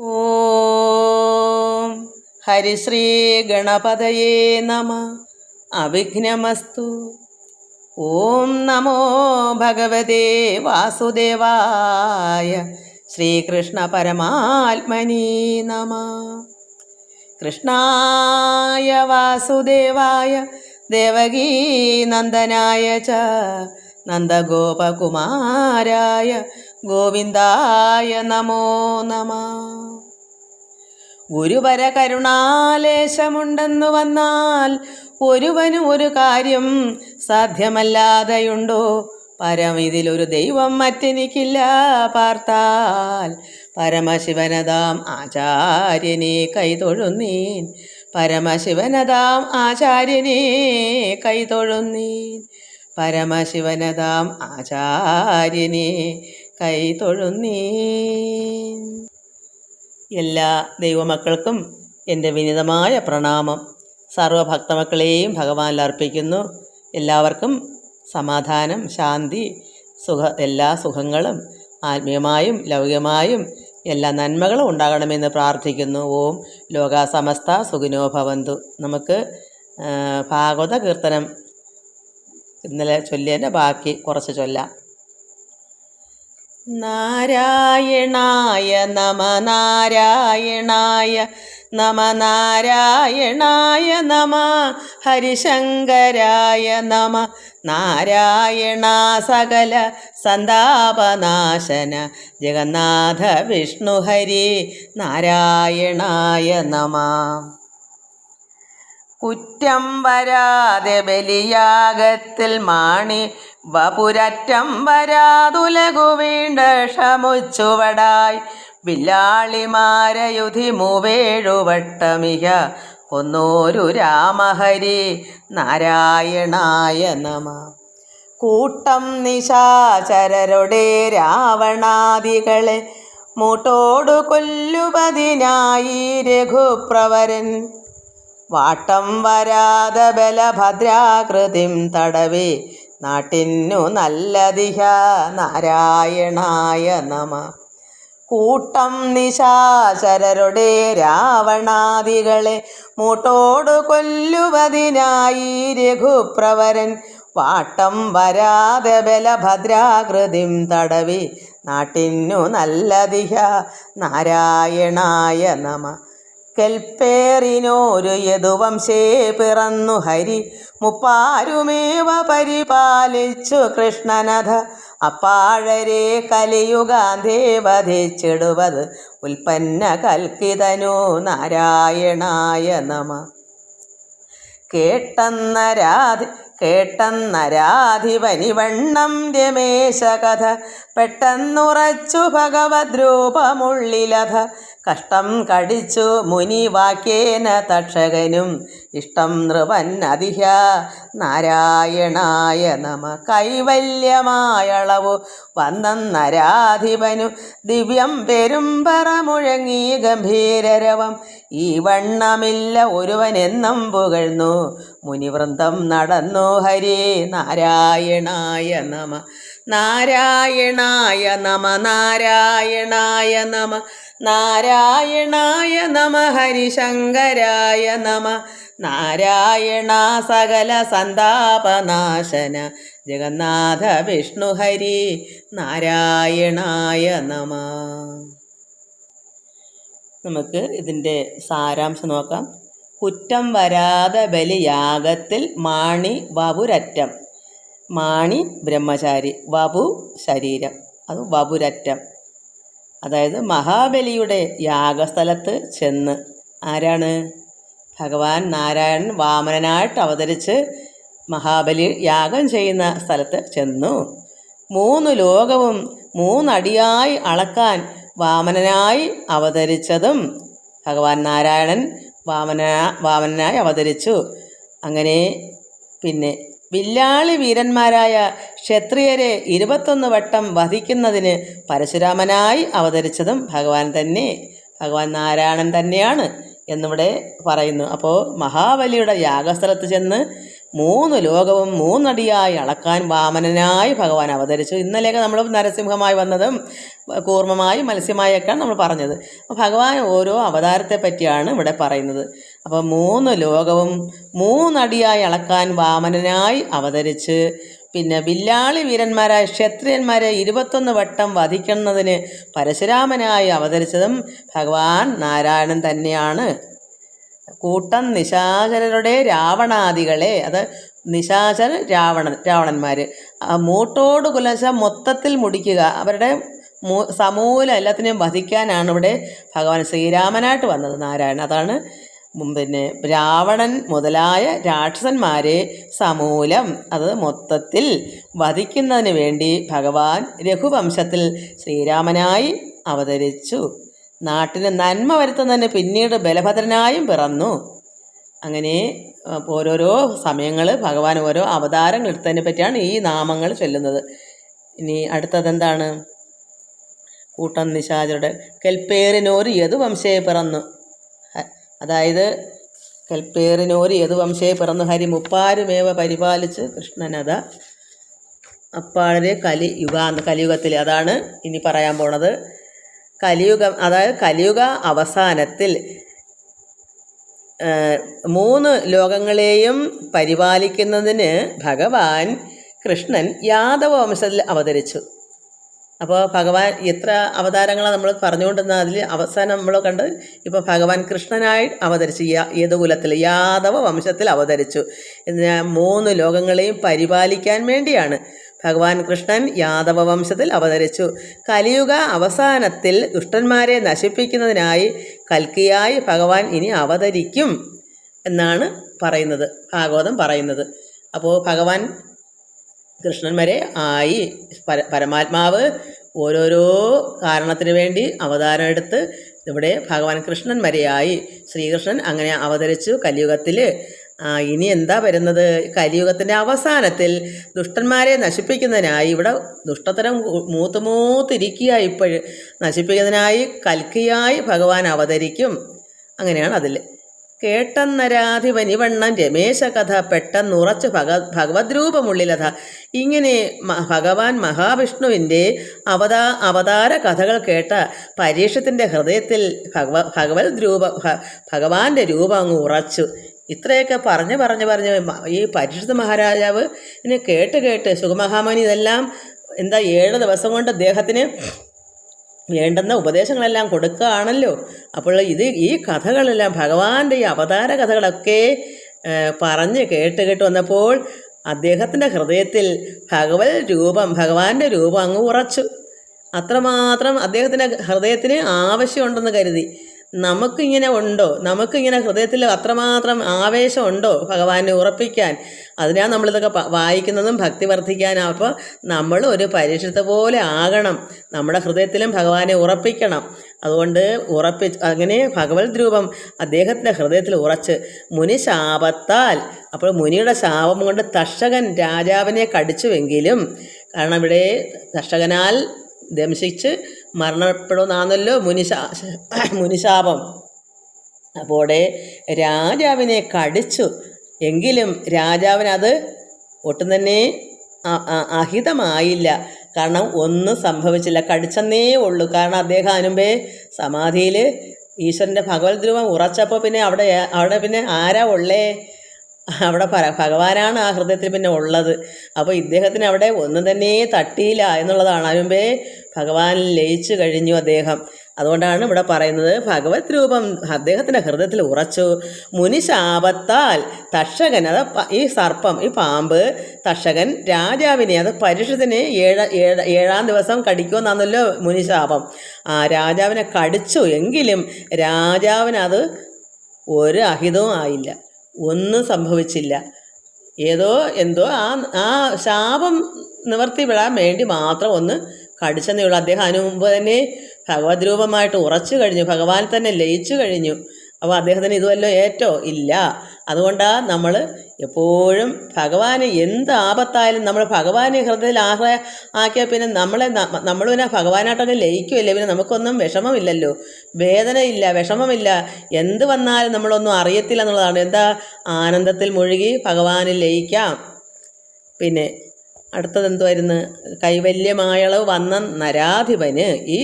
ഓം ഹരിശ്രീ ഗണപതയേ നമ. അവിഘ്നമസ്തു. ഓം നമോ ഭഗവതേ വാസുദേവായ ശ്രീകൃഷ്ണ പരമാത്മനി നമ. കൃഷ്ണായ വാസുദേവായ ദേവകീനന്ദനായ ച നന്ദഗോപകുമാരായ ഗോവിന്ദായ നമോ നമ. ഗുരുവര കരുണാലേശമുണ്ടെന്നു വന്നാൽ ഒരുവനും ഒരു കാര്യം സാധ്യമല്ലാതെയുണ്ടോ? പരം ഇതിലൊരു ദൈവം മറ്റെനിക്കില്ല പാർത്താൽ. പരമശിവനതാം ആചാര്യനെ കൈതൊഴുന്നീൻ. പരമശിവനതാം ആചാര്യനെ കൈതൊഴുന്നീൻ. പരമശിവനതാം ആചാര്യനെ കൈതൊഴുന്നീൻ. എല്ലാ ദൈവമക്കൾക്കും എന്റെ വിനിതമായ പ്രണാമം. സർവഭക്തമക്കളെയും ഭഗവാനിൽ അർപ്പിക്കുന്നു. എല്ലാവർക്കും സമാധാനം ശാന്തി സുഖ എല്ലാ സുഖങ്ങളും ആത്മീയമായും ലൗകികമായും എല്ലാ നന്മകളും ഉണ്ടാകണമെന്ന് പ്രാർത്ഥിക്കുന്നു. ഓം ലോകാസമസ്ത സുഖിനോ ഭവന്തു. നമുക്ക് ഭാഗവത കീർത്തനം ഇന്നലെ ചൊല്ലിയതിന്റെ ബാക്കി കുറച്ച് ചൊല്ലാം. നാരായണായ നമ നാരായണായ നമ നാരായണായ നമ ഹരിശങ്കരായ നമ നാരായണ സകല സന്താപനാശന ജഗന്നാഥ വിഷ്ണു ഹരി നാരായണായ നമ. കുറ്റം വരാതെ ബലിയാഗത്തിൽ മാണി വപുരറ്റം വരാതുലകു വീണ്ട ക്ഷമുച്ചുവടായി. വില്ലാളിമാരയുധി മൂവേഴുവട്ടമിക കൊന്നോരു രാമഹരി നാരായണായ നമ കൂട്ടം നിശാചരരുടെ രാവണാദികളെ മൂട്ടോടു കൊല്ലുപതിനായി രഘുപ്രവരൻ. വാട്ടം വരാത ബലഭദ്രാകൃതിം തടവേ നാട്ടിന്നു നല്ലതിഹ നാരായണായ നമ. കൂട്ടം നിശാശരരുടെ രാവണാദികളെ മൂട്ടോടു കൊല്ലുവതിനായി രഘുപ്രവരൻ വാട്ടം വരാതെ ബലഭദ്രാകൃതിം തടവി നാട്ടിന്നു നല്ലതിഹ നാരായണായ നമ. കെൽപ്പേറിനോരു യദുവംശേ പിറന്നു ഹരി. മുപ്പാരുമേവ പരിപാലിച്ചു കൃഷ്ണനഥ അപ്പാഴരെ കലിയുക വധിച്ചിടുവത് ഉൽപ്പന്ന കൽക്കിതനു നാരായണായ നമ. കേട്ടെന്നരാധി കേട്ടെന്നരാധിപനിവണ്ണം രമേശ കഥ പെട്ടെന്നുറച്ചു ഭഗവദ്രൂപമുള്ളിലഥ കഷ്ടം കടിച്ചു മുനി വാക്യേന തക്ഷകനും. ഇഷ്ടം നൃപൻ അതിഹ നാരായണായ നമ. കൈവല്യമായളവു വന്നന്നരാധിപനു ദിവ്യം പെരുമ്പറ മുഴങ്ങി ഗംഭീരരവം. ഈ വണ്ണമില്ല ഒരുവനെന്നും പുകഴ്ന്നു. മുനിവൃന്ദം നടന്നു ഹരി നാരായണായ നമ. നാരായണായ നമ നാരായണായ നമ. നാരായണായ നമ ഹരിശങ്കരായ നമ. നാരായണ സകല സന്താപനാശന. ജഗന്നാഥ വിഷ്ണു ഹരി നാരായണായ നമ. നമുക്ക് ഇതിന്റെ സാരാംശം നോക്കാം. കുറ്റം വരാതെ ബലിയാഗത്തിൽ മാണി വപുരറ്റം. മാണി ബ്രഹ്മചാരി വപു ശരീരം. അത് വപുരറ്റം. അതായത് മഹാബലിയുടെ യാഗസ്ഥലത്ത് ചെന്ന് ആരാണ്? ഭഗവാൻ നാരായണൻ വാമനനായിട്ട് അവതരിച്ച് മഹാബലി യാഗം ചെയ്യുന്ന സ്ഥലത്ത് ചെന്നു. മൂന്ന് ലോകവും മൂന്നടിയായി അളക്കാൻ വാമനനായി അവതരിച്ചതും ഭഗവാൻ നാരായണൻ വാമന വാമനനായി അവതരിച്ചു. അങ്ങനെ പിന്നെ വില്ലാളി വീരന്മാരായ ക്ഷത്രിയരെ ഇരുപത്തൊന്ന് വട്ടം വധിക്കുന്നതിന് പരശുരാമനായി അവതരിച്ചതും ഭഗവാൻ തന്നെ. ഭഗവാൻ നാരായണൻ തന്നെയാണ് എന്നിവിടെ പറയുന്നു. അപ്പോൾ മഹാബലിയുടെ യാഗസ്ഥലത്ത് ചെന്ന് മൂന്ന് ലോകവും മൂന്നടിയായി അളക്കാൻ വാമനനായി ഭഗവാൻ അവതരിച്ചു. ഇന്നലെയൊക്കെ നമ്മൾ നരസിംഹമായി വന്നതും കൂർമ്മമായി മത്സ്യമായൊക്കെയാണ് നമ്മൾ പറഞ്ഞത്. അപ്പോൾ ഭഗവാൻ ഓരോ അവതാരത്തെ പറ്റിയാണ് ഇവിടെ പറയുന്നത്. അപ്പോൾ മൂന്ന് ലോകവും മൂന്നടിയായി അളക്കാൻ വാമനനായി അവതരിച്ച് പിന്നെ വില്ലാളി വീരന്മാരായ ക്ഷത്രിയന്മാരെ ഇരുപത്തൊന്ന് വട്ടം വധിക്കുന്നതിന് പരശുരാമനായി അവതരിച്ചതും ഭഗവാൻ നാരായണൻ തന്നെയാണ്. കൂട്ടം നിശാചരരുടെ രാവണാദികളെ അത് നിശാചര രാവണൻ രാവണന്മാർ മൂട്ടോട് കുലശ മൊത്തത്തിൽ മുടിക്കുക അവരുടെ സമൂലം എല്ലാത്തിനെയും വധിക്കാനാണ് ഇവിടെ ഭഗവാൻ ശ്രീരാമനായിട്ട് വന്നത് നാരായണൻ. അതാണ് പിന്നെ രാവണൻ മുതലായ രാക്ഷസന്മാരെ സമൂലം അത് മൊത്തത്തിൽ വധിക്കുന്നതിന് വേണ്ടി ഭഗവാൻ രഘുവംശത്തിൽ ശ്രീരാമനായി അവതരിച്ചു. നാട്ടിന് നന്മ വരുത്തുന്നതിന് പിന്നീട് ബലഭദ്രനായും പിറന്നു. അങ്ങനെ ഓരോരോ സമയങ്ങൾ ഭഗവാൻ ഓരോ അവതാരങ്ങൾ എടുത്തതിനെ പറ്റിയാണ് ഈ നാമങ്ങൾ ചൊല്ലുന്നത്. ഇനി അടുത്തതെന്താണ് കൂട്ടം നിശാചരുടെ കെൽപ്പേറിനോര് യദുവംശയെ പിറന്നു. അതായത് കൽപ്പേറിനോര് ഏതു വംശയെ പിറന്നു ഹരി മുപ്പാരുമേവ പരിപാലിച്ച് കൃഷ്ണനത അപ്പാഴരെ കലി യുഗാന്ത കലിയുഗത്തിൽ അതാണ് ഇനി പറയാൻ പോണത്. കലിയുഗം അതായത് കലിയുഗ അവസാനത്തിൽ മൂന്ന് ലോകങ്ങളെയും പരിപാലിക്കുന്നതിന് ഭഗവാൻ കൃഷ്ണൻ യാദവ വംശത്തിൽ അവതരിച്ചു. അപ്പോൾ ഭഗവാൻ എത്ര അവതാരങ്ങളാണ് നമ്മൾ പറഞ്ഞുകൊണ്ടിരുന്ന അതിൽ അവസാനം നമ്മൾ കണ്ട് ഇപ്പോൾ ഭഗവാൻ കൃഷ്ണനായി അവതരിച്ചു യദുകുലത്തിൽ യാദവ വംശത്തിൽ അവതരിച്ചു. ഇതിന് മൂന്ന് ലോകങ്ങളെയും പരിപാലിക്കാൻ വേണ്ടിയാണ് ഭഗവാൻ കൃഷ്ണൻ യാദവ വംശത്തിൽ അവതരിച്ചു. കലിയുഗ അവസാനത്തിൽ ദുഷ്ടന്മാരെ നശിപ്പിക്കുന്നതിനായി കൽക്കിയായി ഭഗവാൻ ഇനി അവതരിക്കും എന്നാണ് പറയുന്നത് ഭാഗവതം പറയുന്നത്. അപ്പോൾ ഭഗവാൻ കൃഷ്ണൻ വരെ ആയി പര പരമാത്മാവ് ഓരോരോ കാരണത്തിന് വേണ്ടി അവതാരം എടുത്ത് ഇവിടെ ഭഗവാൻ കൃഷ്ണൻ വരെയായി ശ്രീകൃഷ്ണൻ അങ്ങനെ അവതരിച്ചു കലിയുഗത്തിൽ ഇനി എന്താ വരുന്നത്? കലിയുഗത്തിന്റെ അവസാനത്തിൽ ദുഷ്ടന്മാരെ നശിപ്പിക്കുന്നതിനായി ഇവിടെ ദുഷ്ടത്തരം മൂത്ത് മൂത്തിരിക്കുക ഇപ്പോഴും. നശിപ്പിക്കുന്നതിനായി കൽക്കിയായി ഭഗവാൻ അവതരിക്കും. അങ്ങനെയാണ് അതിൽ കേട്ടെന്നരാധിപനിവണ്ണൻ രമേശ കഥ പെട്ടെന്നുറച്ച് ഭഗ ഭഗവത് രൂപമുള്ളിലഥ ഇങ്ങനെ ഭഗവാൻ മഹാവിഷ്ണുവിന്റെ അവതാ അവതാര കഥകൾ കേട്ട പരീക്ഷത്തിന്റെ ഹൃദയത്തിൽ ഭഗവ ഭഗവത് രൂപ ഭഗവാന്റെ രൂപം അങ്ങ് ഉറച്ചു. ഇത്രയൊക്കെ പറഞ്ഞ് പറഞ്ഞ് പറഞ്ഞ് ഈ പരീക്ഷിത് മഹാരാജാവ് ഇനി കേട്ട് കേട്ട് സുഖമഹാമണി ഇതെല്ലാം എന്താ ഏഴ് ദിവസം കൊണ്ട് അദ്ദേഹത്തിന് വേണ്ടുന്ന ഉപദേശങ്ങളെല്ലാം കൊടുക്കുകയാണല്ലോ. അപ്പോൾ ഇത് ഈ കഥകളെല്ലാം ഭഗവാന്റെ ഈ അവതാര കഥകളൊക്കെ പറഞ്ഞ് കേട്ട് കേട്ട് വന്നപ്പോൾ അദ്ദേഹത്തിന്റെ ഹൃദയത്തിൽ ഭഗവത് രൂപം ഭഗവാന്റെ രൂപം അങ്ങ് ഉറച്ചു. അത്രമാത്രം അദ്ദേഹത്തിന്റെ ഹൃദയത്തിന് ആവശ്യമുണ്ടെന്ന് കരുതി. നമുക്കിങ്ങനെ ഉണ്ടോ? നമുക്കിങ്ങനെ ഹൃദയത്തിൽ അത്രമാത്രം ആവേശമുണ്ടോ ഭഗവാനെ ഉറപ്പിക്കാൻ? അതിനാണ് നമ്മളിതൊക്കെ വായിക്കുന്നതും ഭക്തി വർദ്ധിക്കാനും. അപ്പോൾ നമ്മൾ ഒരു പരീക്ഷത്തെ പോലെ ആകണം. നമ്മുടെ ഹൃദയത്തിലും ഭഗവാനെ ഉറപ്പിക്കണം. അതുകൊണ്ട് ഉറപ്പി അങ്ങനെ ഭഗവത് രൂപം അദ്ദേഹത്തിന്റെ ഹൃദയത്തിൽ ഉറച്ച് മുനി ശാപത്താൽ അപ്പോൾ മുനിയുടെ ശാപം കൊണ്ട് തർഷകൻ രാജാവിനെ കടിച്ചുവെങ്കിലും കാരണം ഇവിടെ കർഷകനാൽ ദംശിച്ച് മരണപ്പെടുന്നാണല്ലോ മുനിശാ മുനിശാപം. അപ്പോടെ രാജാവിനെ കടിച്ചു. എങ്കിലും രാജാവിനത് ഒട്ടും തന്നെ അഹിതമായില്ല. കാരണം ഒന്നും സംഭവിച്ചില്ല. കടിച്ചെന്നേ ഉള്ളൂ. കാരണം അദ്ദേഹം അനുമ്പേ സമാധിയിൽ ഈശ്വരന്റെ ഭഗവത് രൂപം ഉറച്ചപ്പോൾ പിന്നെ അവിടെ അവിടെ പിന്നെ ആരാ ഉള്ളേ? അവിടെ ഭ- ഭഗവാനാണ് ആ ഹൃദയത്തിൽ പിന്നെ ഉള്ളത്. അപ്പോൾ ഇദ്ദേഹത്തിന് അവിടെ ഒന്നും തന്നെ തട്ടിയില്ല എന്നുള്ളതാണ്. അതിനുമ്പേ ഭഗവാൻ ലയിച്ചു കഴിഞ്ഞു അദ്ദേഹം. അതുകൊണ്ടാണ് ഇവിടെ പറയുന്നത് ഭഗവത് രൂപം അദ്ദേഹത്തിന്റെ ഹൃദയത്തിൽ ഉറച്ചു. മുനിശാപത്താൽ തക്ഷകൻ അത് ഈ സർപ്പം ഈ പാമ്പ് തക്ഷകൻ രാജാവിനെ അത് പരുഷത്തിനെ ഏഴ ഏഴ ഏഴാം ദിവസം കടിക്കുമെന്നാണല്ലോ മുനിശാപം. ആ രാജാവിനെ കടിച്ചു എങ്കിലും രാജാവിനത് ഒരു അഹിതവും ആയില്ല. ഒന്നും സംഭവിച്ചില്ല. ഏതോ എന്തോ ആ ആ ശാപം നിവർത്തി വിടാൻ വേണ്ടി മാത്രം ഒന്ന് കടിച്ചെന്നേ ഉള്ളൂ. അദ്ദേഹം അതിനു മുമ്പ് തന്നെ ഭഗവത് രൂപമായിട്ട് ഉറച്ചു കഴിഞ്ഞു. ഭഗവാൻ തന്നെ ലയിച്ചു കഴിഞ്ഞു. അപ്പോൾ അദ്ദേഹത്തിന് ഇതുവല്ലോ ഏറ്റോ ഇല്ല. അതുകൊണ്ടാണ് നമ്മൾ എപ്പോഴും ഭഗവാന് എന്ത് ആപത്തായാലും നമ്മൾ ഭഗവാനെ ഹൃദയത്തിൽ ആഹ്ലാ ആക്കിയാൽ പിന്നെ നമ്മളെ നമ്മൾ പിന്നെ ഭഗവാനായിട്ടൊക്കെ ലയിക്കുമല്ലേ പിന്നെ നമുക്കൊന്നും വിഷമമില്ലല്ലോ. വേദനയില്ല വിഷമമില്ല. എന്ത് വന്നാലും നമ്മളൊന്നും അറിയത്തില്ല എന്നുള്ളതാണ്. എന്താ? ആനന്ദത്തിൽ മുഴുകി ഭഗവാനിൽ ലയിക്കാം. പിന്നെ അടുത്തത് എന്തുവായിരുന്നു കൈവല്യമായളവ് വന്ന നരാധിപന് ഈ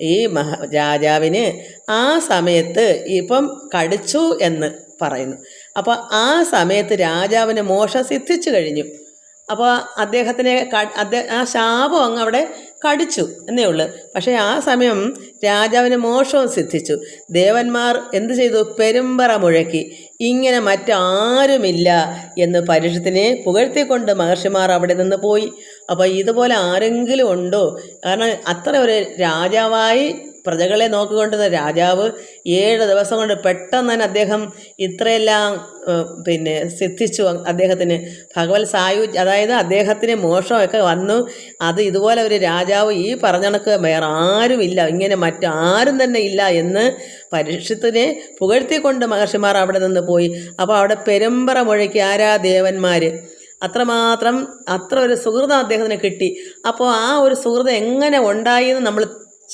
ഈ മഹ രാജാവിന് ആ സമയത്ത് ഇപ്പം കടിച്ചു എന്ന് പറയുന്നു. അപ്പോൾ ആ സമയത്ത് രാജാവിന് മോശം സിദ്ധിച്ചു കഴിഞ്ഞു. അപ്പോൾ അദ്ദേഹത്തിനെ ആ ശാപം അങ്ങ് അവിടെ കടിച്ചു എന്നേ ഉള്ളൂ. പക്ഷേ ആ സമയം രാജാവിന് മോഷവും സിദ്ധിച്ചു. ദേവന്മാർ എന്ത് ചെയ്തു? പെരുമ്പറ മുഴക്കി. ഇങ്ങനെ മറ്റാരുമില്ല എന്ന് പരുഷത്തിനെ പുകഴ്ത്തിക്കൊണ്ട് മഹർഷിമാർ അവിടെ നിന്ന് പോയി. അപ്പോൾ ഇതുപോലെ ആരെങ്കിലും ഉണ്ടോ? കാരണം അത്ര ഒരു രാജാവായി പ്രജകളെ നോക്കിക്കൊണ്ടിരുന്ന രാജാവ് ഏഴ് ദിവസം കൊണ്ട് പെട്ടെന്ന് തന്നെ അദ്ദേഹം ഇത്രയെല്ലാം പിന്നെ സിദ്ധിച്ചു. അദ്ദേഹത്തിന് ഭഗവത് സായു അതായത് അദ്ദേഹത്തിന് മോഷമൊക്കെ വന്നു. അത് ഇതുപോലെ ഒരു രാജാവ് ഈ പറഞ്ഞണക്ക് വേറെ ആരുമില്ല ഇങ്ങനെ മറ്റാരും തന്നെ ഇല്ല എന്ന് പരീക്ഷത്തിനെ പുകഴ്ത്തിക്കൊണ്ട് മഹർഷിമാർ അവിടെ നിന്ന് പോയി. അപ്പോൾ അവിടെ പെരുമ്പറ മൊഴിക്ക് ആരാ ദേവന്മാർ അത്രമാത്രം അത്ര ഒരു സുഹൃതം അദ്ദേഹത്തിന് കിട്ടി. അപ്പോൾ ആ ഒരു സുഹൃതം എങ്ങനെ ഉണ്ടായി എന്ന് നമ്മൾ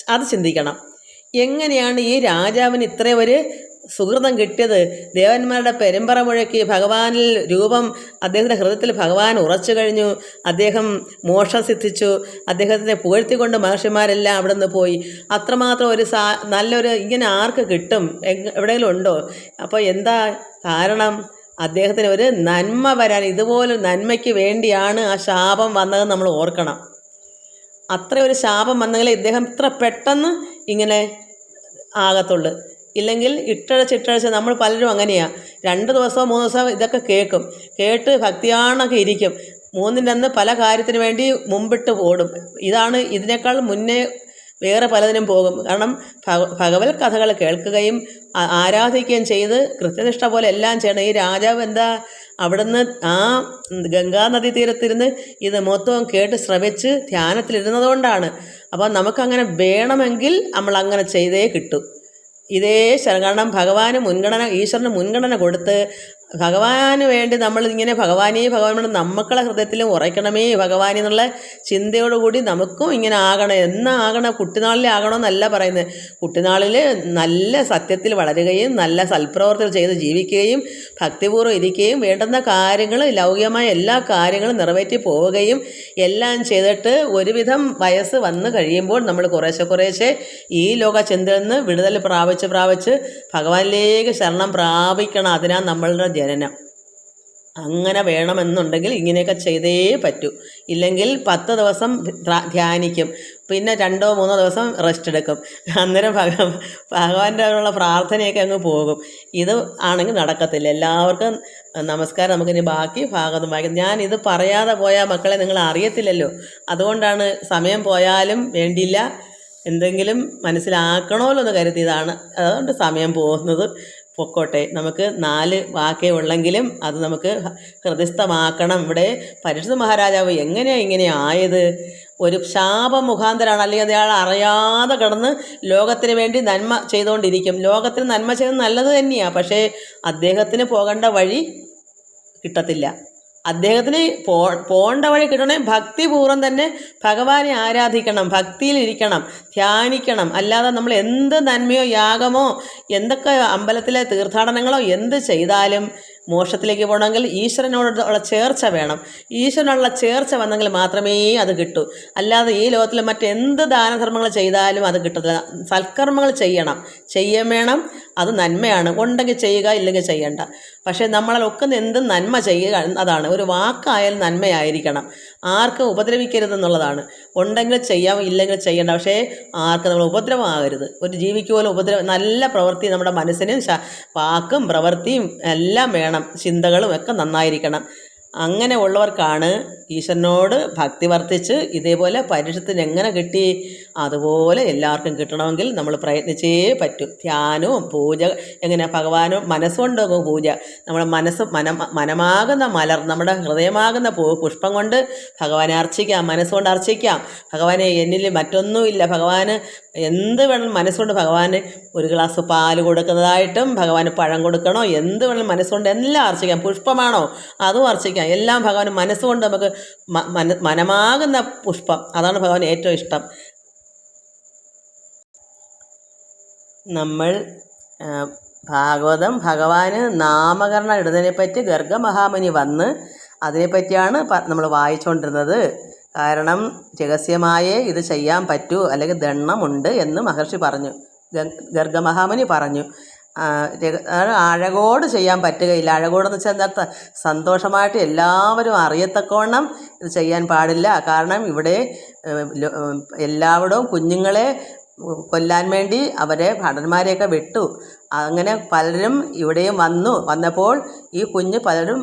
അത് ചിന്തിക്കണം. എങ്ങനെയാണ് ഈ രാജാവിന് ഇത്ര ഒരു സുഹൃതം കിട്ടിയത്? ദേവന്മാരുടെ പെരുമ്പറ മുഴക്കി ഭഗവാനിൽ രൂപം അദ്ദേഹത്തിന്റെ ഹൃദയത്തിൽ ഭഗവാൻ ഉറച്ചു കഴിഞ്ഞു. അദ്ദേഹം മോക്ഷം സിദ്ധിച്ചു. അദ്ദേഹത്തിനെ പുകഴ്ത്തിക്കൊണ്ട് മഹർഷിമാരെല്ലാം അവിടെ നിന്ന് പോയി. അത്രമാത്രം ഒരു സാ നല്ലൊരു ഇങ്ങനെ ആർക്ക് കിട്ടും? എവിടെയെങ്കിലും ഉണ്ടോ? അപ്പോൾ എന്താ കാരണം? അദ്ദേഹത്തിന് ഒരു നന്മ വരാൻ ഇതുപോലെ നന്മയ്ക്ക് വേണ്ടിയാണ് ആ ശാപം വന്നതെന്ന് നമ്മൾ ഓർക്കണം. അത്ര ഒരു ശാപം വന്നെങ്കിൽ ഇദ്ദേഹം ഇത്ര പെട്ടെന്ന് ഇങ്ങനെ ആകത്തുള്ളൂ. ഇല്ലെങ്കിൽ ഇട്ടഴച്ച് ഇട്ടഴച്ച് നമ്മൾ പലരും അങ്ങനെയാണ് രണ്ട് ദിവസമോ മൂന്ന് ദിവസമോ ഇതൊക്കെ കേൾക്കും. കേട്ട് ഭക്തിയാണൊക്കെ ഇരിക്കും. മൂന്നിന്റെ അന്ന് പല കാര്യത്തിന് വേണ്ടി മുമ്പിട്ട് ഓടും. ഇതാണ് ഇതിനേക്കാൾ മുന്നേ വേറെ പലതിനും പോകും. കാരണം ഭഗവൽ കഥകൾ കേൾക്കുകയും ആരാധിക്കുകയും ചെയ്ത് കൃത്യനിഷ്ഠ പോലെ എല്ലാം ചെയ്യണം. ഈ രാജാവ് എന്താ? അവിടുന്ന് ആ ഗംഗാനദി തീരത്തിരുന്ന് ഇത് മൊത്തവും കേട്ട് ശ്രമിച്ച് ധ്യാനത്തിലിരുന്നതുകൊണ്ടാണ്. അപ്പം നമുക്കങ്ങനെ വേണമെങ്കിൽ നമ്മൾ അങ്ങനെ ചെയ്തേ കിട്ടും. ഇതേ കാരണം ഭഗവാന് മുൻഗണന ഈശ്വരന് മുൻഗണന കൊടുത്ത് ഭഗവാന് വേണ്ടി നമ്മൾ ഇങ്ങനെ ഭഗവാനേ ഭഗവാൻ നമ്മക്കളെ ഹൃദയത്തിൽ ഉറയ്ക്കണമേ ഭഗവാൻ എന്നുള്ള ചിന്തയോടുകൂടി നമുക്കും ഇങ്ങനെ ആകണം. എന്നാകണം കുട്ടിനാളിൽ ആകണമെന്നല്ല പറയുന്നത്. കുട്ടിനാളിൽ നല്ല സത്യത്തിൽ വളരുകയും നല്ല സൽപ്രവർത്തനം ചെയ്ത് ജീവിക്കുകയും ഭക്തിപൂർവം ഇരിക്കുകയും വേണ്ടുന്ന കാര്യങ്ങൾ ലൗകികമായ എല്ലാ കാര്യങ്ങളും നിറവേറ്റി പോവുകയും എല്ലാം ചെയ്തിട്ട് ഒരുവിധം വയസ്സ് വന്നു കഴിയുമ്പോൾ നമ്മൾ കുറേശ്ശെ കുറേശ്ശെ ഈ ലോക ചിന്തയിൽ നിന്ന് വിടുതൽ പ്രാപിച്ച് പ്രാപിച്ച് പ്രാപിച്ച് ഭഗവാനിലേക്ക് ശരണം പ്രാപിക്കണം. അതിനാണ് നമ്മളുടെ ജനനം. അങ്ങനെ വേണമെന്നുണ്ടെങ്കിൽ ഇങ്ങനെയൊക്കെ ചെയ്തേ പറ്റൂ. ഇല്ലെങ്കിൽ പത്ത് ദിവസം ധ്യാനിക്കും. പിന്നെ രണ്ടോ മൂന്നോ ദിവസം റെസ്റ്റ് എടുക്കും. അന്നേരം ഭഗ ഭഗവാന്റെ ഉള്ള പ്രാർത്ഥനയൊക്കെ അങ്ങ് പോകും. ഇത് ആണെങ്കിൽ നടക്കത്തില്ല. എല്ലാവർക്കും നമസ്കാരം. നമുക്കിനി ബാക്കി ഭാഗത്തും വായിക്കും. ഞാൻ ഇത് പറയാതെ പോയാൽ മക്കളെ നിങ്ങൾ അറിയത്തില്ലല്ലോ. അതുകൊണ്ടാണ് സമയം പോയാലും വേണ്ടിയില്ല. എന്തെങ്കിലും മനസ്സിലാക്കണമല്ലോ എന്ന് കരുതിയതാണ്. അതുകൊണ്ട് സമയം പോകുന്നത് പൊക്കോട്ടെ. നമുക്ക് നാല് വാക്കേ ഉള്ളെങ്കിലും അത് നമുക്ക് ഹൃദയസ്ഥമാക്കണം. ഇവിടെ പരിശുദ്ധ മഹാരാജാവ് എങ്ങനെയാണ് ഇങ്ങനെ ആയത്? ഒരു ശാപം മുഖാന്തരമാണ് അല്ലെങ്കിൽ അയാൾ അറിയാതെ കിടന്ന് ലോകത്തിന് വേണ്ടി നന്മ ചെയ്തുകൊണ്ടിരിക്കും. ലോകത്തിന് നന്മ ചെയ്യുന്നത് നല്ലത് തന്നെയാണ് പക്ഷേ അദ്ദേഹത്തിന് പോകേണ്ട വഴി കിട്ടത്തില്ല. അദ്ദേഹത്തിന് പോ പോകേണ്ട വഴി കിട്ടണേ ഭക്തിപൂർവം തന്നെ ഭഗവാനെ ആരാധിക്കണം ഭക്തിയിലിരിക്കണം ധ്യാനിക്കണം. അല്ലാതെ നമ്മൾ എന്ത് നന്മയോ യാഗമോ എന്തൊക്കെ അമ്പലത്തിലെ തീർത്ഥാടനങ്ങളോ എന്ത് ചെയ്താലും മോക്ഷത്തിലേക്ക് പോകണമെങ്കിൽ ഈശ്വരനോടുള്ള ചേർച്ച വേണം. ഈശ്വരനുള്ള ചേർച്ച വന്നെങ്കിൽ മാത്രമേ അത് കിട്ടൂ. അല്ലാതെ ഈ ലോകത്തിൽ മറ്റെന്ത് ദാനധർമ്മങ്ങൾ ചെയ്താലും അത് കിട്ടത്തില്ല. സൽക്കർമ്മങ്ങൾ ചെയ്യണം. ചെയ്യാൻ വേണം. അത് നന്മയാണ്. ഉണ്ടെങ്കിൽ ചെയ്യുക ഇല്ലെങ്കിൽ ചെയ്യണ്ട. പക്ഷേ നമ്മളൊക്കെ എന്ത് നന്മ ചെയ്യുക അതാണ് ഒരു വാക്കായാലും നന്മയായിരിക്കണം. ആർക്കും ഉപദ്രവിക്കരുതെന്നുള്ളതാണ്. ഉണ്ടെങ്കിൽ ചെയ്യാം ഇല്ലെങ്കിൽ ചെയ്യേണ്ട. പക്ഷേ ആർക്കും നമ്മൾ ഉപദ്രവമാകരുത്. ഒരു ജീവിക്ക് പോലും ഉപദ്രവം നല്ല പ്രവൃത്തി നമ്മുടെ മനസ്സിനും വാക്കും പ്രവൃത്തിയും എല്ലാം വേണം. ചിന്തകളും ഒക്കെ നന്നായിരിക്കണം. അങ്ങനെ ഉള്ളവർക്കാണ് ഈശ്വരനോട് ഭക്തി വർദ്ധിച്ച് ഇതേപോലെ പരിഷത്തിന് എങ്ങനെ കിട്ടി? അതുപോലെ എല്ലാവർക്കും കിട്ടണമെങ്കിൽ നമ്മൾ പ്രയത്നിച്ചേ പറ്റും. ധ്യാനവും പൂജ എങ്ങനെ ഭഗവാനും മനസ്സുകൊണ്ട് പൂജ. നമ്മുടെ മനസ്സ് മനം മനമാകുന്ന മലർ നമ്മുടെ ഹൃദയമാകുന്ന പൂ പുഷ്പം കൊണ്ട് ഭഗവാനെ അർച്ചിക്കാം മനസ്സുകൊണ്ട് അർച്ചിക്കാം. ഭഗവാനെ എന്നിൽ മറ്റൊന്നുമില്ല. ഭഗവാന് എന്ത് വേണം മനസ്സുകൊണ്ട് ഭഗവാന് ഒരു ഗ്ലാസ് പാൽ കൊടുക്കുന്നതായിട്ടും ഭഗവാന് പഴം കൊടുക്കണോ? എന്ത് വേണം മനസ്സുകൊണ്ട് എല്ലാം അർച്ചിക്കാം. പുഷ്പമാണോ? അതും അർച്ചിക്കാം. എല്ലാം ഭഗവാൻ മനസ്സുകൊണ്ട് നമുക്ക് മന മനമാകുന്ന പുഷ്പം. അതാണ് ഭഗവാൻ ഏറ്റവും ഇഷ്ടം. നമ്മൾ ഭാഗവതം ഭഗവാന് നാമകരണം ഇടുന്നതിനെപ്പറ്റി ഗർഗമഹാമുനി വന്ന് അതിനെപ്പറ്റിയാണ് നമ്മൾ വായിച്ചുകൊണ്ടിരുന്നത് കാരണം രഹസ്യമായേ ഇത് ചെയ്യാൻ പറ്റൂ അല്ലെങ്കിൽ ദണ്ണമുണ്ട് എന്ന് മഹർഷി പറഞ്ഞു. ഗർഗമഹാമുനി പറഞ്ഞു. അഴകോട് ചെയ്യാൻ പറ്റുകയില്ല. അഴകോടെന്ന് വെച്ചാൽ എന്താ സന്തോഷമായിട്ട് എല്ലാവരും അറിയത്തക്കോണം ഇത് ചെയ്യാൻ പാടില്ല. കാരണം ഇവിടെ എല്ലാവരും കുഞ്ഞുങ്ങളെ കൊല്ലാൻ വേണ്ടി അവരെ ഭടന്മാരെയൊക്കെ വിട്ടു. അങ്ങനെ പലരും ഇവിടെയും വന്നു. വന്നപ്പോൾ ഈ കുഞ്ഞ് പലരും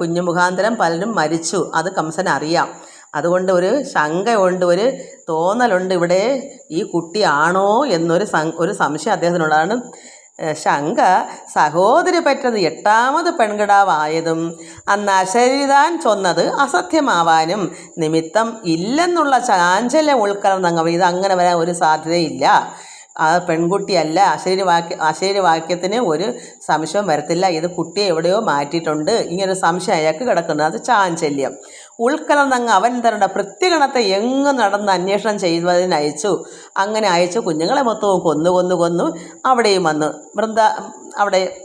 കുഞ്ഞു മുഖാന്തരം പലരും മരിച്ചു. അത് കംസൻ അറിയാം അതുകൊണ്ട് ഒരു ശങ്കയുണ്ട് ഒരു തോന്നലുണ്ട് ഇവിടെ. ഈ കുട്ടിയാണോ എന്നൊരു ഒരു സംശയം അദ്ദേഹത്തിനുള്ളതാണ്. ശങ്ക സഹോദരി പറ്റത് എട്ടാമത് പെൺകിടാവായതും അന്ന് അശരീതാൻ ചൊന്നത് അസത്യമാവാനും നിമിത്തം ഇല്ലെന്നുള്ള ചാഞ്ചല്യം ഉൾക്കലർന്നങ്ങ ഇത് അങ്ങനെ വരാൻ ഒരു സാധ്യതയില്ല. ആ പെൺകുട്ടിയല്ല അശരീര വാക്യ അശരീര വാക്യത്തിന് ഒരു സംശയം വരത്തില്ല. ഇത് കുട്ടിയെ എവിടെയോ മാറ്റിയിട്ടുണ്ട്. ഇങ്ങനൊരു സംശയം അയാൾക്ക് കിടക്കുന്നത് അത് ചാഞ്ചല്യം. ഉൾക്കലർന്നങ്ങ് അവൻ തരുടെ പ്രത്യഗണത്തെ എങ്ങും നടന്ന് അന്വേഷണം ചെയ്യുന്നതിന് അയച്ചു. അങ്ങനെ അയച്ചു കുഞ്ഞുങ്ങളെ മൊത്തവും കൊന്നു കൊന്നു കൊന്നു അവിടെയും വന്നു. വൃന്ദ അവിടെ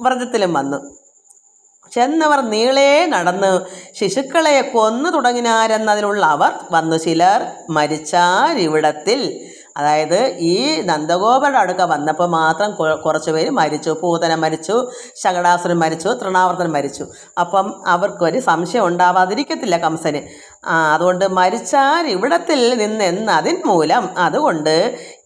വ്രതത്തിലും വന്നു. ചെന്നവർ നീളേ നടന്ന്. ശിശുക്കളെ കൊന്നു തുടങ്ങിനാരെന്നതിനുള്ള അവർ വന്നു. ചിലർ മരിച്ചാരിവിടത്തിൽ അതായത് ഈ നന്ദഗോപരുടെ അടുക്ക വന്നപ്പോൾ മാത്രം കുറച്ച് പേര് മരിച്ചു. പൂതന മരിച്ചു ശകടാസുരൻ മരിച്ചു തൃണാവർത്തൻ മരിച്ചു. അപ്പം അവർക്കൊരു സംശയം ഉണ്ടാവാതിരിക്കത്തില്ല കംസന്. അതുകൊണ്ട് മരിച്ചാൽ ഇവിടത്തിൽ നിന്ന് അതിൻ മൂലം അതുകൊണ്ട്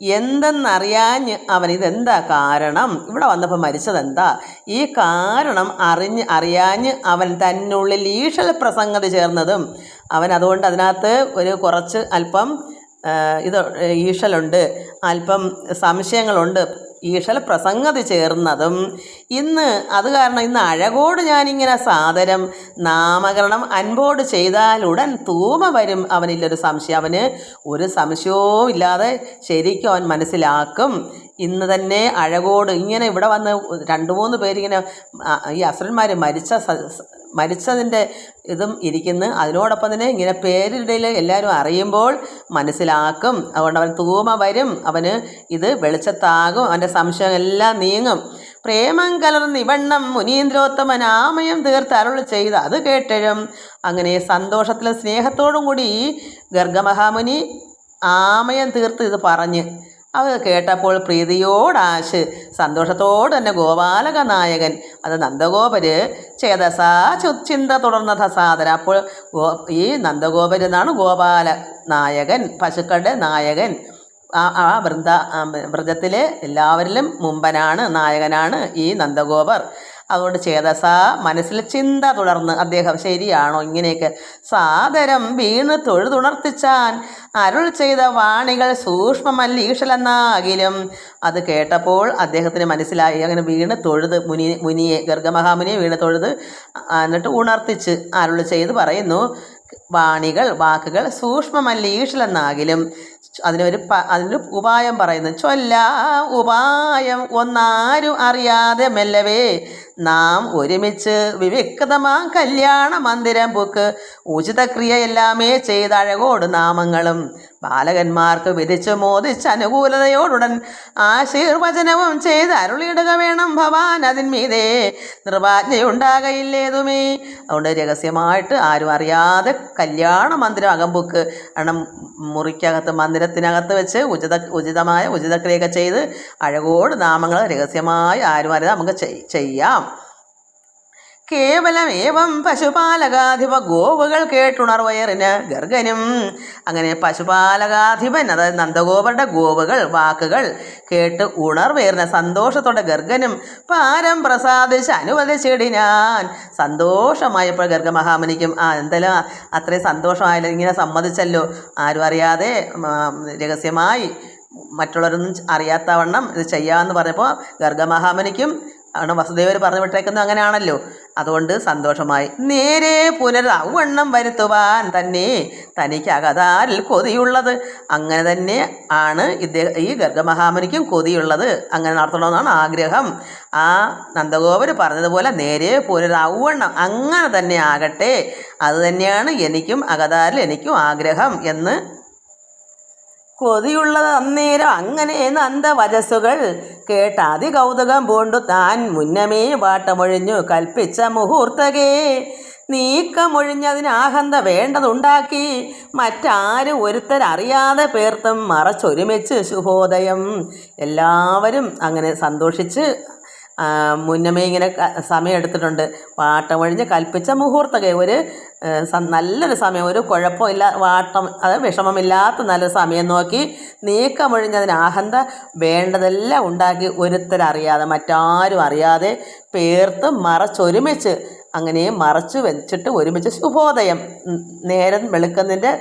എന്തെന്നറിയാൻ അവൻ ഇതെന്താ കാരണം? ഇവിടെ വന്നപ്പോൾ മരിച്ചതെന്താ? ഈ കാരണം അറിഞ്ഞ് അറിയാഞ്ഞ് അവൻ തന്നുള്ളിൽ ഈഷൽ പ്രസംഗത ചേർന്നതും അവൻ അതുകൊണ്ട് അതിനകത്ത് ഒരു കുറച്ച് അല്പം ഇത് ഈശലുണ്ട് അല്പം സംശയങ്ങളുണ്ട്. ഈഷൽ പ്രസംഗതി ചേർന്നതും ഇന്ന് അത് കാരണം ഇന്ന് അഴകോട് ഞാനിങ്ങനെ സാദരം നാമകരണം അൻപോട് ചെയ്താൽ ഉടൻ തൂമ വരും അവനില്ലൊരു സംശയം. അവന് ഒരു സംശയവും ഇല്ലാതെ ശരിക്കും അവൻ മനസ്സിലാക്കും. ഇന്ന് തന്നെ അഴകോട് ഇങ്ങനെ ഇവിടെ വന്ന് രണ്ട് മൂന്ന് പേരിങ്ങനെ ഈ അസുരന്മാർ മരിച്ച മരിച്ചതിന്റെ ഇതും ഇരിക്കുന്നു. അതിനോടൊപ്പം തന്നെ ഇങ്ങനെ പേരിടയിൽ എല്ലാവരും അറിയുമ്പോൾ മനസ്സിലാക്കും. അതുകൊണ്ട് അവൻ തൂമ വരും. അവന് ഇത് വെളിച്ചത്താകും. അവന്റെ സംശയം എല്ലാം നീങ്ങും. പ്രേമം കലർന്ന് ഇവണ്ണം മുനീന്ദ്രോത്തമൻ ആമയം തീർത്ത് അരുൾ ചെയ്ത് അത് കേട്ടഴും അങ്ങനെ സന്തോഷത്തിലും സ്നേഹത്തോടും കൂടി ഗർഗമഹാമുനി ആമയം തീർത്ത് ഇത് പറഞ്ഞ് അത് കേട്ടപ്പോൾ പ്രീതിയോടാശ് സന്തോഷത്തോട് തന്നെ ഗോപാലക നായകൻ അത് നന്ദഗോപര് ചേതസാ ചുചിന്ത തുടർന്ന സാധന. അപ്പോൾ ഗോ ഈ നന്ദഗോപര് എന്നാണ് ഗോപാല നായകൻ പശുക്കളുടെ നായകൻ. ആ ആ വൃന്ദ വ്രജത്തിലെ എല്ലാവരിലും മുമ്പനാണ് നായകനാണ് ഈ നന്ദഗോപർ. അതുകൊണ്ട് ചെയ്ത സാ മനസ്സിൽ ചിന്ത തുടർന്ന് അദ്ദേഹം ശരിയാണോ ഇങ്ങനെയൊക്കെ. സാദരം വീണ് തൊഴുതുണർത്തിച്ചാൻ അരുൾ ചെയ്ത വാണികൾ സൂക്ഷ്മമല്ലീഷലെന്നാകിലും. അത് കേട്ടപ്പോൾ അദ്ദേഹത്തിന് മനസ്സിലായി. അങ്ങനെ വീണ് തൊഴുത് മുനി മുനിയെ ഗർഗമഹാമുനിയെ വീണ് തൊഴുത് എന്നിട്ട് ഉണർത്തിച്ച് അരുൾ ചെയ്ത് പറയുന്നു വാണികൾ വാക്കുകൾ സൂക്ഷ്മമല്ലീഷലെന്നാകിലും. അതിനൊരു പ അതിനൊരു ഉപായം പറയുന്നു. ചൊല്ല ഉപായം ഒന്നാരും അറിയാതെ മെല്ലവേ നാം ഒരുമിച്ച് വിവിക്തമാം കല്യാണ മന്ദിരം പൂക്ക്. ഉചിതക്രിയ എല്ലാമേ ചെയ്തഴകോട് നാമങ്ങളും. ബാലകന്മാർക്ക് വിധിച്ചു മോദിച്ച് അനുകൂലതയോടുടൻ ആശീർവചനവും ചെയ്ത് അരുളിയിടുക വേണം ഭവാൻ അതിന്മീതേ. നിർവാജ്ഞയുണ്ടാകയില്ലേതുമേ? അതുകൊണ്ട് രഹസ്യമായിട്ട് ആരും അറിയാതെ കല്യാണ മന്ദിരം അകമ്പുക്ക് കാരണം മുറിക്കകത്ത് മന്ദിരത്തിനകത്ത് വെച്ച് ഉചിത ഉചിതമായ ഉചിതക്രിയൊക്കെ ചെയ്ത് അഴകോട് നാമങ്ങൾ രഹസ്യമായി ആരും അറിയാതെ നമുക്ക് ചെയ്- ചെയ്യാം. കേവലം ഏവം പശുപാലകാധിപ ഗോവുകൾ കേട്ടുണർവയറിന് ഗർഗനും. അങ്ങനെ പശുപാലകാധിപൻ അതായത് നന്ദഗോപരുടെ ഗോവുകൾ വാക്കുകൾ കേട്ട് ഉണർവേറിന് സന്തോഷത്തോടെ ഗർഗനും പാരം പ്രസാദിച്ച് അനുവദിച്ചിടിനാൻ സന്തോഷമായപ്പോൾ ഗർഗമഹാമുനിക്കും ആ എന്തായാലും അത്രയും സന്തോഷമായല്ലോ ഇങ്ങനെ സമ്മതിച്ചല്ലോ. ആരും അറിയാതെ രഹസ്യമായി മറ്റുള്ളവരൊന്നും അറിയാത്തവണ്ണം ഇത് ചെയ്യാമെന്ന് പറഞ്ഞപ്പോൾ ഗർഗമഹാമുനിക്കും ആണ് വസുദേവർ പറഞ്ഞു വിട്ടേക്കുന്നത് അങ്ങനെയാണല്ലോ. അതുകൊണ്ട് സന്തോഷമായി നേരെ പുനരവണ്ണം വരുത്തുവാൻ തന്നെ തനിക്ക് അകതാരിൽ കൊതിയുള്ളത്. അങ്ങനെ തന്നെ ആണ് ഇദ്ദേഹം ഈ ഗർഗമഹാമുനിക്കും കൊതിയുള്ളത്. അങ്ങനെ നടത്തണമെന്നാണ് ആഗ്രഹം. ആ നന്ദഗോപര് പറഞ്ഞതുപോലെ നേരെ പുനരവണ്ണം അങ്ങനെ തന്നെ ആകട്ടെ. അതുതന്നെയാണ് എനിക്കും അകതാരിൽ എനിക്കും ആഗ്രഹം എന്ന് കൊതിയുള്ളത് അന്നേരം അങ്ങനെ നന്ദവചസ്സുകൾ കേട്ട അതികൗതുകം പൂണ്ടു. താൻ മുന്നമേ വാട്ടമൊഴിഞ്ഞു കൽപ്പിച്ച മുഹൂർത്തകേ നീക്കമൊഴിഞ്ഞതിന് ആഹന്ത വേണ്ടതുണ്ടാക്കി. മറ്റാരും ഒരുത്തരറിയാതെ പേർത്തും മറച്ചൊരുമിച്ച് ശുഭോദയം എല്ലാവരും അങ്ങനെ സന്തോഷിച്ച് മുന്നമേ ഇങ്ങനെ സമയം എടുത്തിട്ടുണ്ട്. വാട്ടമൊഴിഞ്ഞ് കൽപ്പിച്ച മുഹൂർത്തകെ ഒരു നല്ലൊരു സമയം. ഒരു കുഴപ്പമില്ല വാട്ടം അത് വിഷമമില്ലാത്ത നല്ലൊരു സമയം നോക്കി നീക്കമൊഴിഞ്ഞതിന് അഹന്ത വേണ്ടതെല്ലാം ഉണ്ടാക്കി ഒരുത്തരറിയാതെ മറ്റാരും അറിയാതെ പേർത്ത് മറച്ചൊരുമിച്ച് അങ്ങനെ മറച്ചു വെച്ചിട്ട് ഒരുമിച്ച് ശുഭോദയം നേരം വെളുക്കുന്നതിന്റെ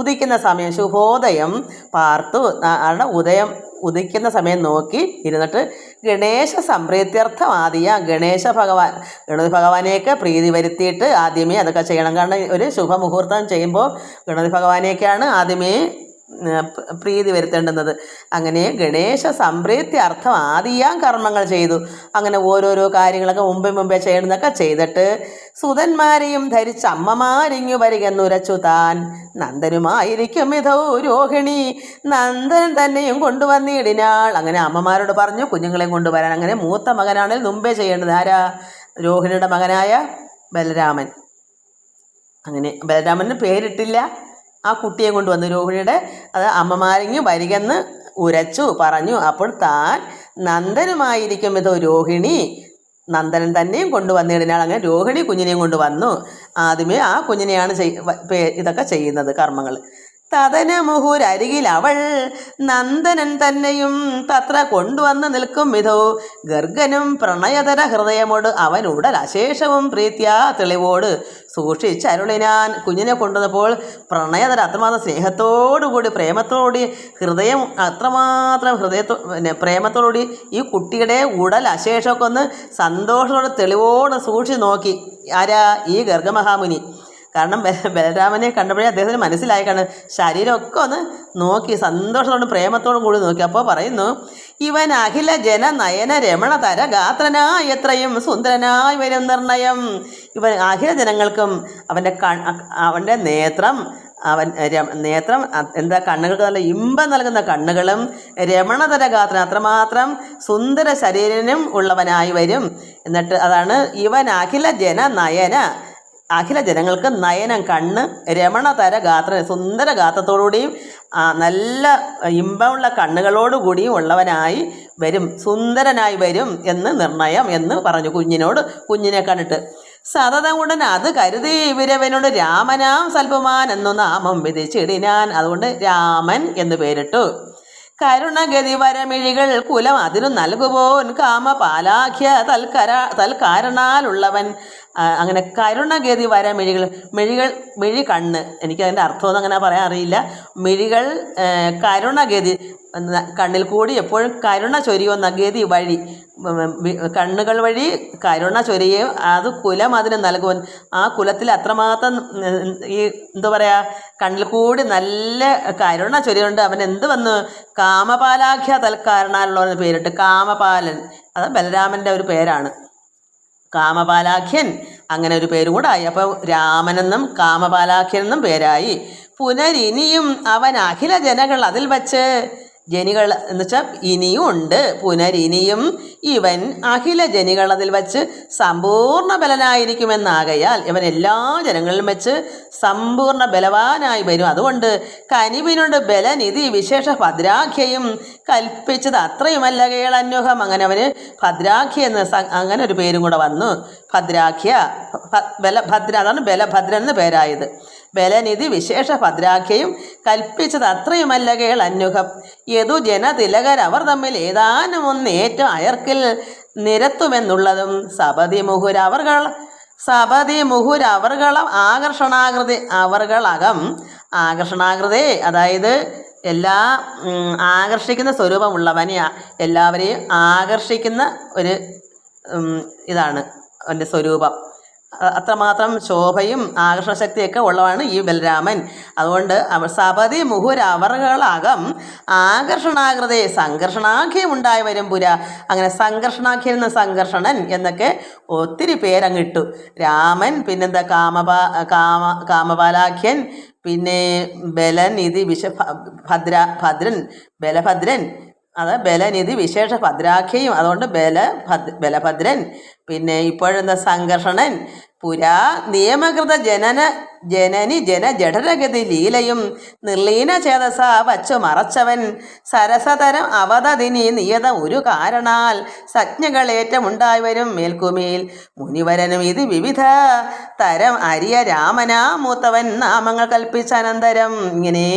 ഉദിക്കുന്ന സമയം ശുഭോദയം പാർത്തു. ആണ് ഉദയം ഉദിക്കുന്ന സമയം നോക്കി ഇരുന്നിട്ട് ഗണേശ സംപ്രീത്യർത്ഥം ആദ്യ ഗണേശ ഭഗവാൻ ഗണപതി ഭഗവാനെയൊക്കെ പ്രീതി വരുത്തിയിട്ട് ആദ്യമേ അതൊക്കെ ചെയ്യണം. കാരണം ഒരു ശുഭമുഹൂർത്തം ചെയ്യുമ്പോൾ ഗണപതി ഭഗവാനെയൊക്കെയാണ് ആദ്യമേ പ്രീതി വരുത്തേണ്ടുന്നത്. അങ്ങനെ ഗണേശ സംപ്രീത്യർത്ഥം ആദിയാം കർമ്മങ്ങൾ ചെയ്തു. അങ്ങനെ ഓരോരോ കാര്യങ്ങളൊക്കെ മുമ്പേ മുമ്പേ ചെയ്യണമെന്നൊക്കെ ചെയ്തിട്ട് സുതന്മാരെയും ധരിച്ച അമ്മമാരിങ്ങു വരികെന്നുരച്ചു താൻ. നന്ദനുമായിരിക്കും ഇതോ രോഹിണി. നന്ദൻ തന്നെയും കൊണ്ടുവന്നിടിനാൾ. അങ്ങനെ അമ്മമാരോട് പറഞ്ഞു കുഞ്ഞുങ്ങളെയും കൊണ്ടുവരാൻ. അങ്ങനെ മൂത്ത മകനാണെങ്കിൽ മുമ്പേ ചെയ്യേണ്ടത്. ആരാ? രോഹിണിയുടെ മകനായ ബലരാമൻ. അങ്ങനെ ബലരാമന് പേരിട്ടില്ല. ആ കുട്ടിയെ കൊണ്ടുവന്നു രോഹിണിയുടെ അത് അമ്മമാരിങ്ങ് വരികെന്ന് ഉരച്ചു പറഞ്ഞു. അപ്പോൾ താൻ നന്ദനുമായിരിക്കും ഇത് രോഹിണി. നന്ദനൻ തന്നെയും കൊണ്ടുവന്നിടനാൽ അങ്ങനെ രോഹിണി കുഞ്ഞിനെയും കൊണ്ടുവന്നു ആദ്യമേ ആ കുഞ്ഞിനെയാണ് ഇതൊക്കെ ചെയ്യുന്നത് കർമ്മങ്ങൾ. തതന മുഹുരരികിൽ അവൾ നന്ദനൻ തന്നെയും തത്ര കൊണ്ടുവന്ന് നിൽക്കും വിധോ. ഗർഗനും പ്രണയതര ഹൃദയമോട് അവൻ അശേഷവും പ്രീത്യാ തെളിവോട് സൂക്ഷിച്ചരുളിനാൻ കുഞ്ഞിനെ കൊണ്ടുവന്നപ്പോൾ പ്രണയതര അത്രമാത്രം സ്നേഹത്തോടുകൂടി പ്രേമത്തോടുകൂടി ഹൃദയം അത്രമാത്രം ഹൃദയത്തോ പിന്നെ പ്രേമത്തോടുകൂടി ഈ കുട്ടിയുടെ ഉടൽ അശേഷമൊക്കെ ഒന്ന് സന്തോഷത്തോടെ തെളിവോടെ സൂക്ഷിച്ച് നോക്കി. ആരാ ഈ ഗർഗമഹാമുനി? കാരണം ബലരാമനെ കണ്ടപ്പോഴേ അദ്ദേഹത്തിന് മനസ്സിലായി. കാരണം ശരീരമൊക്കെ ഒന്ന് നോക്കി സന്തോഷത്തോടും പ്രേമത്തോടും കൂടി നോക്കി. അപ്പോൾ പറയുന്നു ഇവൻ അഖില ജന നയന രമണ തര ഗാത്രനായി എത്രയും സുന്ദരനായി വരും നിർണയം. ഇവൻ അഖില ജനങ്ങൾക്കും അവന്റെ കൺ അവന്റെ നേത്രം അവൻ നേത്രം എന്താ കണ്ണുകൾക്ക് നല്ല ഇമ്പം നൽകുന്ന കണ്ണുകളും രമണതര ഗാത്രം അത്രമാത്രം സുന്ദര ശരീരനും ഉള്ളവനായി വരും. എന്നിട്ട് അതാണ് ഇവൻ അഖില ജന നയന അഖില ജനങ്ങൾക്ക് നയനം കണ്ണ് രമണതര ഗാത്ര സുന്ദര ഗാത്രത്തോടുകൂടിയും നല്ല ഇമ്പമുള്ള കണ്ണുകളോടുകൂടിയും ഉള്ളവനായി വരും സുന്ദരനായി വരും എന്ന് നിർണയം എന്ന് പറഞ്ഞു കുഞ്ഞിനോട് കുഞ്ഞിനെ കണ്ടിട്ട്. സതതം ഉടൻ അത് കരുതി ഇവരവനോട് രാമനാം സൽപമാൻ എന്നു നാമം വിധിച്ചിടിനാൻ. അതുകൊണ്ട് രാമൻ എന്ന് പേരിട്ടു. കരുണഗതി വരമിഴികൾ കുലം അതിനു നൽകുപോൻ. കാമപാലാഖ്യ തൽക്കര തൽക്കാരണാലുള്ളവൻ അങ്ങനെ കരുണഗതി വര മിഴികൾ മിഴി കണ്ണ്. എനിക്ക് അതിന്റെ അർത്ഥമൊന്നും അങ്ങനെ പറയാൻ അറിയില്ല. മിഴികൾ കരുണഗതി കണ്ണിൽ കൂടി എപ്പോഴും കരുണ ചൊരിയുന്ന ഗതി വഴി കണ്ണുകൾ വഴി കരുണ ചൊരിയും അത് കുലം അതിന് നൽകുവൻ. ആ കുലത്തിൽ അത്രമാത്രം ഈ എന്താ പറയുക കണ്ണിൽ കൂടി നല്ല കരുണ ചൊരിയുണ്ട് അവൻ എന്ത് വന്ന്? കാമപാലാഖ്യ തൽക്കാരണാലുള്ള പേരിട്ട് കാമപാലൻ. അത് ബലരാമന്റെ ഒരു പേരാണ്. കാമപാലാഖ്യൻ. അങ്ങനെ ഒരു പേരും കൂടെ ആയി. അപ്പോൾ രാമനെന്നും കാമപാലാഖ്യൻ എന്നും പേരായി. പുനരിനിയും അവൻ അഖില ജനകൾ അതിൽ വച്ച് ജനികൾ എന്ന് വെച്ചാൽ ഇനിയും ഉണ്ട്. പുനരിനിയും ഇവൻ അഖില ജനികൾ അതിൽ വച്ച് സമ്പൂർണ ബലനായിരിക്കുമെന്നാകയാൽ ഇവൻ എല്ലാ ജനങ്ങളിലും വെച്ച് സമ്പൂർണ ബലവാനായി വരും. അതുകൊണ്ട് കനിവിനോട് ബലനിധി വിശേഷ ഭദ്രാഖ്യയും കൽപ്പിച്ചത് അത്രയുമല്ല കേളന്യൂഹം അങ്ങനെ അവന് ഭദ്രാഖ്യ എന്ന് അങ്ങനെ ഒരു പേരും കൂടെ വന്നു. ഭദ്രാഖ്യ ബല ഭദ്ര അതാണ് ബലഭദ്രൻ എന്ന് പേരായത്. ബലനിധി വിശേഷ ഭദ്രാഖ്യയും കൽപ്പിച്ചത് അത്രയുമല്ല കേൾ അന്യുഹം യതു ജനതിലകരവർ തമ്മിൽ ഏതാനും ഒന്ന് ഏറ്റവും അയർക്കിൽ നിരത്തുമെന്നുള്ളതും സപതി മുഹുരവർകൾ സപതി മുഹുരവർകളം ആകർഷണാകൃതി അവർകളകം ആകർഷണാകൃതി. അതായത് എല്ലാ ആകർഷിക്കുന്ന സ്വരൂപമുള്ളവനെയാ. എല്ലാവരെയും ആകർഷിക്കുന്ന ഒരു ഇതാണ് അവന്റെ സ്വരൂപം. അത്രമാത്രം ശോഭയും ആകർഷണശക്തിയൊക്കെ ഉള്ളതാണ് ഈ ബലരാമൻ അതുകൊണ്ട് സപതി മുഹുരവറുകളാകം ആകർഷണാകൃതി സംഘർഷണാഖ്യം ഉണ്ടായി വരും പുര. അങ്ങനെ സംഘർഷണാഖ്യം എന്ന സംഘർഷണൻ എന്നൊക്കെ ഒത്തിരി പേരങ്ങിട്ടു. രാമൻ പിന്നെന്താ കാമപാ കാമ കാമപാലാഖ്യൻ പിന്നെ ബലൻ ഇതി വിഷ ഭദ്ര ഭദ്രൻ ബലഭദ്രൻ അത് ബലനിധി വിശേഷ ഭദ്രാഖ്യയും അതുകൊണ്ട് ബല ഭദ് ബലഭദ്രൻ പിന്നെ ഇപ്പോഴെന്താ സംഘർഷണൻ പുരാ നിയമകൃത ജനന ജനനി ജന ജഠരഗതി ലീലയും നിർലീന ചേതസ വച്ചു മറച്ചവൻ സരസതരം അവതതിനി നിയത ഒരു കാരണാൽ സജ്ഞകളേറ്റമുണ്ടായി വരും മേൽക്കുമേൽ. മുനിവരനും ഇത് വിവിധ തരം അരിയ രാമനാ മൂത്തവൻ നാമങ്ങൾ കൽപ്പിച്ച അനന്തരം. ഇങ്ങനെ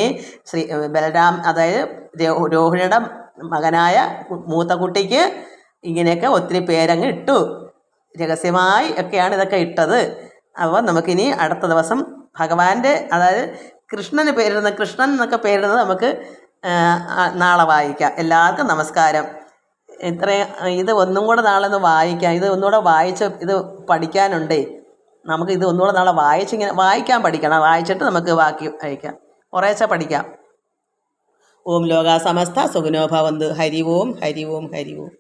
ശ്രീ ബലരാം അതായത് രോഹിണിയുടെ മകനായ മൂത്ത കുട്ടിക്ക് ഇങ്ങനെയൊക്കെ ഒത്തിരി പേരങ്ങ് ഇട്ടു. രഹസ്യമായി ഒക്കെയാണ് ഇതൊക്കെ ഇട്ടത്. അപ്പോൾ നമുക്കിനി അടുത്ത ദിവസം ഭഗവാന്റെ അതായത് കൃഷ്ണന് പേരിടുന്ന കൃഷ്ണൻ എന്നൊക്കെ പേരിടുന്നത് നമുക്ക് നാളെ വായിക്കാം. എല്ലാവർക്കും നമസ്കാരം. ഇത്രയും ഇത് ഒന്നും കൂടെ നാളെ ഒന്ന് വായിക്കാം. ഇത് ഒന്നുകൂടെ വായിച്ച് ഇത് പഠിക്കാനുണ്ടേ. നമുക്ക് ഇത് ഒന്നുകൂടെ നാളെ വായിച്ചിങ്ങനെ വായിക്കാൻ പഠിക്കണം. വായിച്ചിട്ട് നമുക്ക് ബാക്കി വായിക്കാം കുറേശ്ശെ പഠിക്കാം. ഓം ലോക സമസ്ത സുഖിനോ ഹരി ഓം ഹരി ഓം ഹരി ഓം.